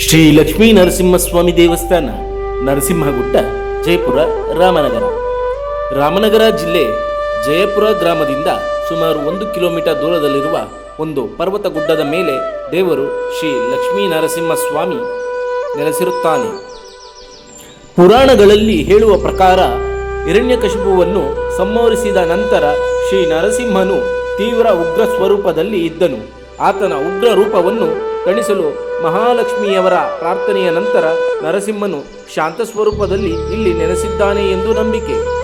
ಶ್ರೀ ಲಕ್ಷ್ಮೀ ನರಸಿಂಹಸ್ವಾಮಿ ದೇವಸ್ಥಾನ ನರಸಿಂಹಗುಡ್ಡ ಜಯಪುರ, ರಾಮನಗರ. ರಾಮನಗರ ಜಿಲ್ಲೆ ಜಯಪುರ ಗ್ರಾಮದಿಂದ ಸುಮಾರು ಒಂದು ಕಿಲೋಮೀಟರ್ ದೂರದಲ್ಲಿರುವ ಒಂದು ಪರ್ವತ ಗುಡ್ಡದ ಮೇಲೆ ದೇವರು ಶ್ರೀ ಲಕ್ಷ್ಮೀ ನರಸಿಂಹಸ್ವಾಮಿ ನೆಲೆಸಿರುತ್ತಾನೆ. ಪುರಾಣಗಳಲ್ಲಿ ಹೇಳುವ ಪ್ರಕಾರ ಹಿರಣ್ಯಕಶಿಪುವನ್ನು ಸಂವರಿಸಿದ ನಂತರ ಶ್ರೀ ನರಸಿಂಹನು ತೀವ್ರ ಉಗ್ರ ಸ್ವರೂಪದಲ್ಲಿ ಇದ್ದನು. ಆತನ ಉಗ್ರ ರೂಪವನ್ನು ತಣಿಸಲು ಮಹಾಲಕ್ಷ್ಮಿಯವರ ಪ್ರಾರ್ಥನೆಯ ನಂತರ ನರಸಿಂಹನು ಶಾಂತ ಸ್ವರೂಪದಲ್ಲಿ ಇಲ್ಲಿ ನೆನೆಸಿದ್ದಾನೆ ಎಂದು ನಂಬಿಕೆ.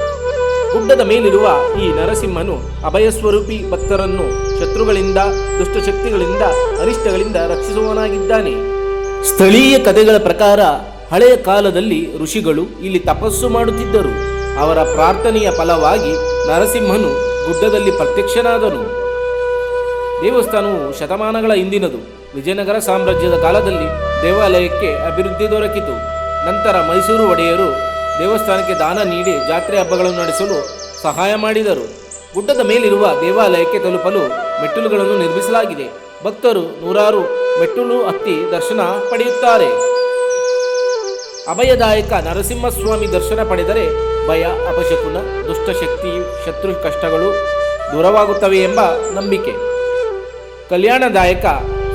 ಗುಡ್ಡದ ಮೇಲಿರುವ ಈ ನರಸಿಂಹನು ಅಭಯ ಸ್ವರೂಪಿ ಭಕ್ತರನ್ನು ಶತ್ರುಗಳಿಂದ, ದುಷ್ಟಶಕ್ತಿಗಳಿಂದ ಅನಿಷ್ಟಗಳಿಂದ ರಕ್ಷಿಸುವವನಾಗಿದ್ದಾನೆ. ಸ್ಥಳೀಯ ಕಥೆಗಳ ಪ್ರಕಾರ ಹಳೆಯ ಕಾಲದಲ್ಲಿ ಋಷಿಗಳು ಇಲ್ಲಿ ತಪಸ್ಸು ಮಾಡುತ್ತಿದ್ದರು. ಅವರ ಪ್ರಾರ್ಥನೆಯ ಫಲವಾಗಿ ನರಸಿಂಹನು ಗುಡ್ಡದಲ್ಲಿ ಪ್ರತ್ಯಕ್ಷನಾದನು. ದೇವಸ್ಥಾನವು ಶತಮಾನಗಳ ಹಿಂದಿನದು. ವಿಜಯನಗರ ಸಾಮ್ರಾಜ್ಯದ ಕಾಲದಲ್ಲಿ ದೇವಾಲಯಕ್ಕೆ ಅಭಿವೃದ್ಧಿ ದೊರಕಿತು. ನಂತರ ಮೈಸೂರು ಒಡೆಯರು ದೇವಸ್ಥಾನಕ್ಕೆ ದಾನ ನೀಡಿ ಜಾತ್ರೆ ಹಬ್ಬಗಳನ್ನು ನಡೆಸಲು ಸಹಾಯ ಮಾಡಿದರು. ಗುಡ್ಡದ ಮೇಲಿರುವ ದೇವಾಲಯಕ್ಕೆ ತಲುಪಲು ಮೆಟ್ಟಿಲುಗಳನ್ನು ನಿರ್ಮಿಸಲಾಗಿದೆ. ಭಕ್ತರು ನೂರಾರು ಮೆಟ್ಟಿಲು ಹತ್ತಿ ದರ್ಶನ ಪಡೆಯುತ್ತಾರೆ. ಅಭಯದಾಯಕ ನರಸಿಂಹಸ್ವಾಮಿ ದರ್ಶನ ಪಡೆದರೆ ಭಯ, ಅಪಶಕುನ, ದುಷ್ಟಶಕ್ತಿ, ಶತ್ರು ಕಷ್ಟಗಳು ದೂರವಾಗುತ್ತವೆ ಎಂಬ ನಂಬಿಕೆ. ಕಲ್ಯಾಣದಾಯಕ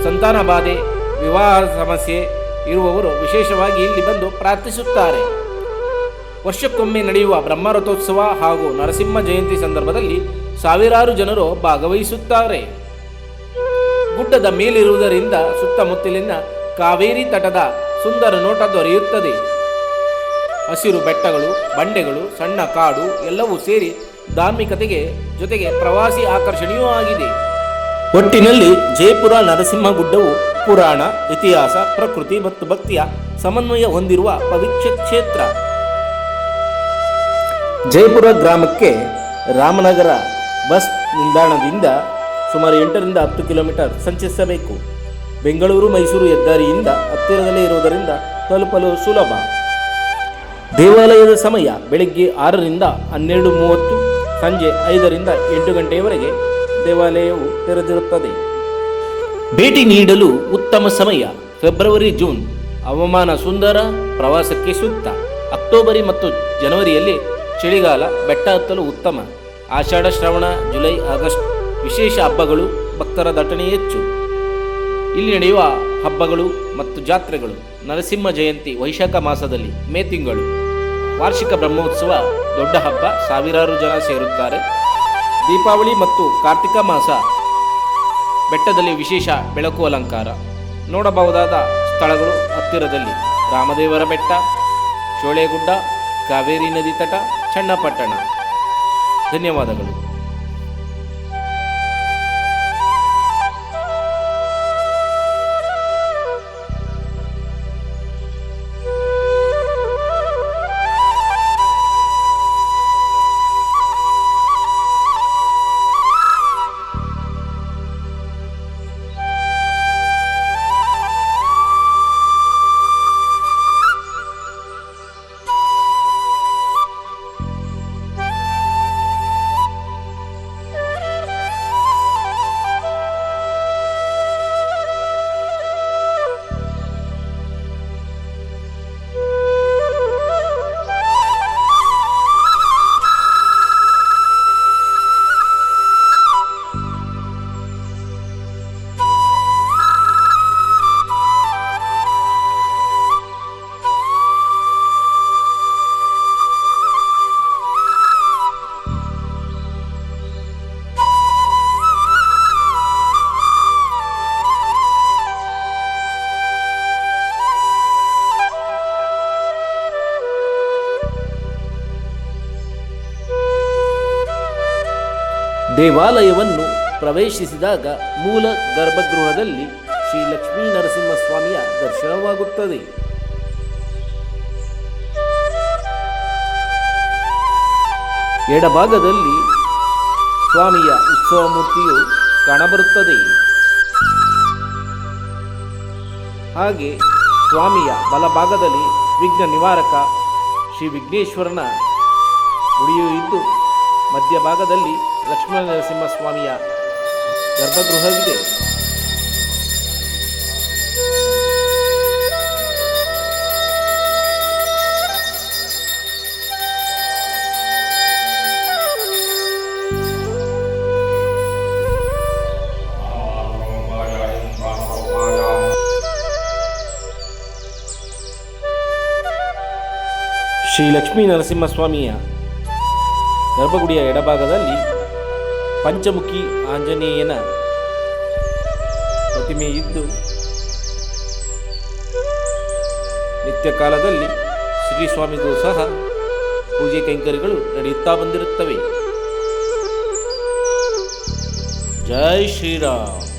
ಸಂತಾನ ಬಾಧೆ ವಿವಾಹ ಸಮಸ್ಯೆ ಇರುವವರು ವಿಶೇಷವಾಗಿ ಇಲ್ಲಿ ಬಂದು ಪ್ರಾರ್ಥಿಸುತ್ತಾರೆ. ವರ್ಷಕ್ಕೊಮ್ಮೆ ನಡೆಯುವ ಬ್ರಹ್ಮರಥೋತ್ಸವ ಹಾಗೂ ನರಸಿಂಹ ಜಯಂತಿ ಸಂದರ್ಭದಲ್ಲಿ ಸಾವಿರಾರು ಜನರು ಭಾಗವಹಿಸುತ್ತಾರೆ. ಗುಡ್ಡದ ಮೇಲಿರುವುದರಿಂದ ಸುತ್ತಮುತ್ತಲಿನ ಕಾವೇರಿ ತಟದ ಸುಂದರ ನೋಟ ದೊರೆಯುತ್ತದೆ. ಹಸಿರು ಬೆಟ್ಟಗಳು, ಬಂಡೆಗಳು, ಸಣ್ಣ ಕಾಡು ಎಲ್ಲವೂ ಸೇರಿ ಧಾರ್ಮಿಕತೆಗೆ ಜೊತೆಗೆ ಪ್ರವಾಸಿ ಆಕರ್ಷಣೆಯೂ ಆಗಿದೆ. ಒಟ್ಟಿನಲ್ಲಿ ಜಯಪುರ ನರಸಿಂಹ ಗುಡ್ಡವು ಪುರಾಣ, ಇತಿಹಾಸ, ಪ್ರಕೃತಿ ಮತ್ತು ಭಕ್ತಿಯ ಸಮನ್ವಯ ಹೊಂದಿರುವ ಪವಿತ್ರ ಕ್ಷೇತ್ರ. ಜಯಪುರ ಗ್ರಾಮಕ್ಕೆ ರಾಮನಗರ ಬಸ್ ನಿಲ್ದಾಣದಿಂದ ಸುಮಾರು ಎಂಟರಿಂದ ಹತ್ತು ಕಿಲೋಮೀಟರ್ ಸಂಚರಿಸಬೇಕು. ಬೆಂಗಳೂರು, ಮೈಸೂರು ಹೆದ್ದಾರಿಯಿಂದ ಹತ್ತಿರದಲ್ಲೇ ಇರುವುದರಿಂದ ತಲುಪಲು ಸುಲಭ. ದೇವಾಲಯದ ಸಮಯ ಬೆಳಗ್ಗೆ ಆರರಿಂದ ಹನ್ನೆರಡು ಮೂವತ್ತು, ಸಂಜೆ ಐದರಿಂದ ಎಂಟು ಗಂಟೆಯವರೆಗೆ ದೇವಾಲಯವು ತೆರೆದಿರುತ್ತದೆ. ಭೇಟಿ ನೀಡಲು ಉತ್ತಮ ಸಮಯ. February June. ಹವಾಮಾನ ಸುಂದರ, ಪ್ರವಾಸಕ್ಕೆ ಸೂಕ್ತ. ಅಕ್ಟೋಬರಿ ಮತ್ತು ಜನವರಿಯಲ್ಲಿ ಚಳಿಗಾಲ ಬೆಟ್ಟ ಹತ್ತಲು ಉತ್ತಮ. ಆಷಾಢ, ಶ್ರವಣ, ಜುಲೈ, ಆಗಸ್ಟ್. ವಿಶೇಷ ಹಬ್ಬಗಳು, ಭಕ್ತರ ದಟ್ಟಣೆ ಹೆಚ್ಚು. ಇಲ್ಲಿ ನಡೆಯುವ ಹಬ್ಬಗಳು ಮತ್ತು ಜಾತ್ರೆಗಳು. ನರಸಿಂಹ ಜಯಂತಿ ವೈಶಾಖ ಮಾಸದಲ್ಲಿ ಮೇ ತಿಂಗಳು. ವಾರ್ಷಿಕ ಬ್ರಹ್ಮೋತ್ಸವ, ದೊಡ್ಡ ಹಬ್ಬ, ಸಾವಿರಾರು ಜನ ಸೇರುತ್ತಾರೆ. ದೀಪಾವಳಿ ಮತ್ತು ಕಾರ್ತಿಕ ಮಾಸ. ಬೆಟ್ಟದಲ್ಲಿ ವಿಶೇಷ ಬೆಳಕು ಅಲಂಕಾರ. ನೋಡಬಹುದಾದ ಸ್ಥಳಗಳು ಹತ್ತಿರದಲ್ಲಿ. ರಾಮದೇವರ ಬೆಟ್ಟ, ಚೋಳೆಗುಡ್ಡ, ಕಾವೇರಿ ನದಿ ತಟ, ಚನ್ನಪಟ್ಟಣ. ಧನ್ಯವಾದಗಳು. ದೇವಾಲಯವನ್ನು ಪ್ರವೇಶಿಸಿದಾಗ ಮೂಲ ಗರ್ಭಗೃಹದಲ್ಲಿ ಶ್ರೀ ಲಕ್ಷ್ಮೀ ನರಸಿಂಹಸ್ವಾಮಿಯ ದರ್ಶನವಾಗುತ್ತದೆ. ಎಡಭಾಗದಲ್ಲಿ ಸ್ವಾಮಿಯ ಉತ್ಸವ ಮೂರ್ತಿಯು ಕಾಣಬರುತ್ತದೆ. ಹಾಗೆ ಸ್ವಾಮಿಯ ಬಲಭಾಗದಲ್ಲಿ ವಿಘ್ನ ನಿವಾರಕ ಶ್ರೀ ವಿಘ್ನೇಶ್ವರನ ಗುಡಿಯೂ ಇದ್ದು ಮಧ್ಯಭಾಗದಲ್ಲಿ ಲಕ್ಷ್ಮೀ ನರಸಿಂಹಸ್ವಾಮಿಯ ಗರ್ಭಗೃಹವಿದೆ. ಶ್ರೀ ಲಕ್ಷ್ಮೀ ನರಸಿಂಹಸ್ವಾಮಿಯ ಗರ್ಭಗುಡಿಯ ಎಡಭಾಗದಲ್ಲಿ ಪಂಚಮುಖಿ ಆಂಜನೇಯನ ಪ್ರತಿಮೆ ಇದ್ದು ನಿತ್ಯ ಕಾಲದಲ್ಲಿ ಶ್ರೀ ಸ್ವಾಮಿಗಳು ಸಹ ಪೂಜೆ ಕೈಂಕರ್ಯಗಳು ನಡೆಯುತ್ತಾ ಬಂದಿರುತ್ತವೆ. ಜೈ ಶ್ರೀರಾಮ್.